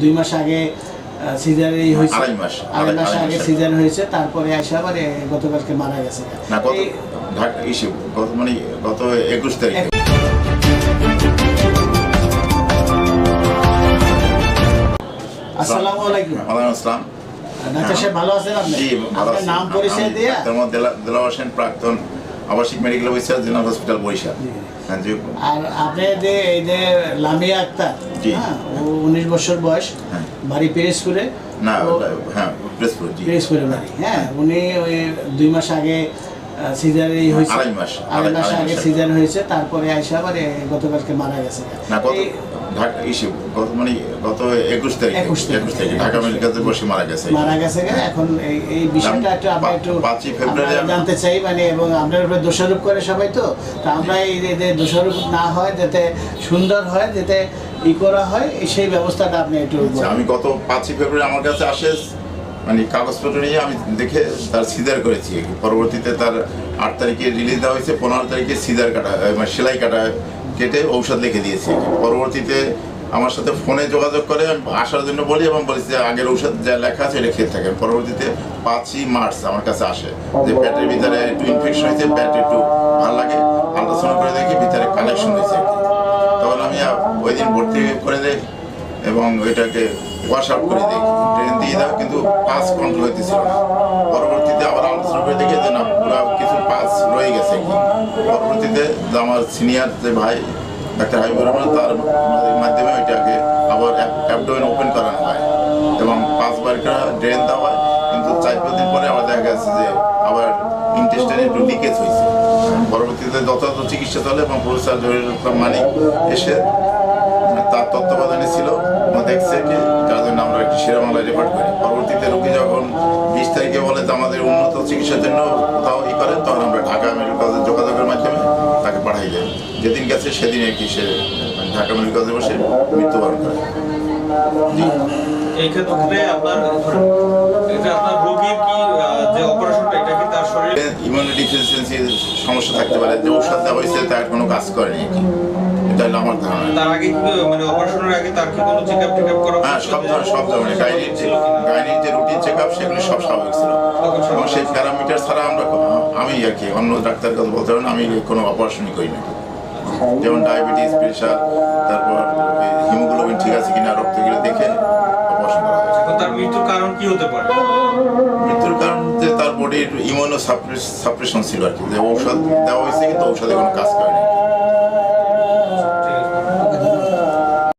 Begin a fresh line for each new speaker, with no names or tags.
দুই মাস আগে সিজারি হয়েছে।
আড়াই মাস,
আড়াই
আড়াই-
মাস আগে। সিজার হয়েছে তারপরে আবার গতকালকে মারা গেছে।
না গত মানে গত একুশ তারিখ।
আসসালামু আলাইকুম।
ওয়ালাইকুম আসসালাম।
ডাক্তার সাহেব ভালো আছেন আপনি?
জি
আপনার নাম পরিচয় দিয়ে?
ডাক্তার দেলা- হোসেন প্রাক্তন আবাসিক medical officer general hospital Barishal. হ্যাঁ
আর আপনি যে এই যে লামিয়া আক্তার
জি।
হ্যাঁ ও উনিশ বছর বয়স
হ্যাঁ।
বাড়ি
না হ্যাঁ
বাড়ি হ্যাঁ উনি ওই দুই মাস আগে সিজারি হয়েছে।
আড়াই মাস,
আড়াই
আড়াই-
মাস আগে সিজার হয়েছে তারপরে আইসা আবার গতকালকে মারা গেছে।
না ঢাকা ইস্যু গত মানে গত একুশ তারিখ একুশ তারিখে। ঢাকা মেডিকেলে বসে মারা গেছে।
মারা গেছে এখন এই এই বিষয়টা একটু আমরা একটু
পাঁচই ফেব্রুয়ারি
জানতে চাই মানে এবং আপনার উপরে দোষারোপ করে সবাই তো তা আমরা এই দোষারোপ না হয় যাতে সুন্দর হয় যাতে ই করা হয় সেই ব্যবস্থাটা আপনি একটু
আচ্ছা, আমি গত পাঁচই ফেব্রুয়ারি আমার কাছে আসে মানে কাগজপত্র নিয়ে আমি দেখে তার সিজার করেছি। পরবর্তীতে তার আট তারিখে রিলিজ দেওয়া হয়েছে পনেরো তারিখে সিজার কাটা মানে সেলাই কাটা কেটে ঔষধ লিখে দিয়েছি। পরবর্তীতে আমার সাথে ফোনে যোগাযোগ করে আমি আসার জন্য বলি এবং বলেছি যে আগের ঔষধ যা লেখা আছে এটা খেয়ে থাকেন। পরবর্তীতে পাঁচই মার্চ আমার কাছে আসে যে পেটের ভিতরে একটু ইনফেকশন হয়েছে পেট একটু ভালো এবং ওইটাকে ওয়াশ আউট করে দিই। ট্রেন দিয়ে দাও কিন্তু পাস কন্ট্রোল হইতেছিল না। পরবর্তীতে আবার আলোচনা করে দেখি যে না, পুরো কিছু পাস রয়ে গেছে কি? পরবর্তীতে আমার সিনিয়র যে ভাই ডাক্তার হাবিবুর রহমান, তার মাধ্যমে ওইটাকে আবার অ্যাবডোমেন ওপেন করানো হয় এবং পাঁচবার ড্রেন দেওয়া হয়। কিন্তু চার পাঁচ দিন পরে আবার দেখা গেছে যে আবার ইন্টেস্টাইনে একটু লিকেজ হয়েছে পরবর্তীতে যথাযথ চিকিৎসা চলে এবং প্রফেসর জহিরুল মানিক এসে তার তত্ত্বাবধানে দেখছে কি? যার জন্য আমরা একটি শিরামালায় রেফার করি। পরবর্তীতে রোগী যখন বিশ তারিখে বলে যে আমাদের উন্নত চিকিৎসার জন্য কোথাও ই করেন তখন আমরা ঢাকা মেডিকেল কলেজে যোগাযোগের মাধ্যমে তাকে পাঠাই যাই যেদিন গেছে সেদিন কি সে মানে ঢাকা মেডিকেল কলেজে বসে মৃত্যুবরণ করে।
এই ক্ষেত্রে আপনার এটা আপনার রোগীর কি যে অপারেশনটা এটা কি তার শরীরে?
ইমিউনিটি ডিফিসিয়েন্সির সমস্যা থাকতে পারে। যে ওষুধ দেওয়া হয়েছে তার কোনো কাজ করেনি। কি এটা আমার ধারণা।
তার আগে মানে অপারেশনের আগে তার কি কোনো চেকআপ টেকআপ করা
হ্যাঁ সব ধরনের সব ধরনের গাইনির যে গাইনির যে রুটিন চেক সেগুলি সব স্বাভাবিক ছিল। এবং সেই প্যারামিটার ছাড়া আমরা আমি আর কি অন্য ডাক্তার কথা বলতে পারেন আমি কোনো অপারেশনই করি না যেমন ডায়াবেটিস প্রেশার তারপর হিমোগ্লোবিন ঠিক আছে কিনা রক্তগুলো দেখে অপারেশন করা
তার মৃত্যুর কারণ কি হতে পারে?
মৃত্যুর কারণ যে তার বডির ইমিউনো সাপ্রেশন ছিল আর কি। যে ঔষধ দেওয়া হয়েছে কিন্তু ঔষধে কোনো কাজ করেনি।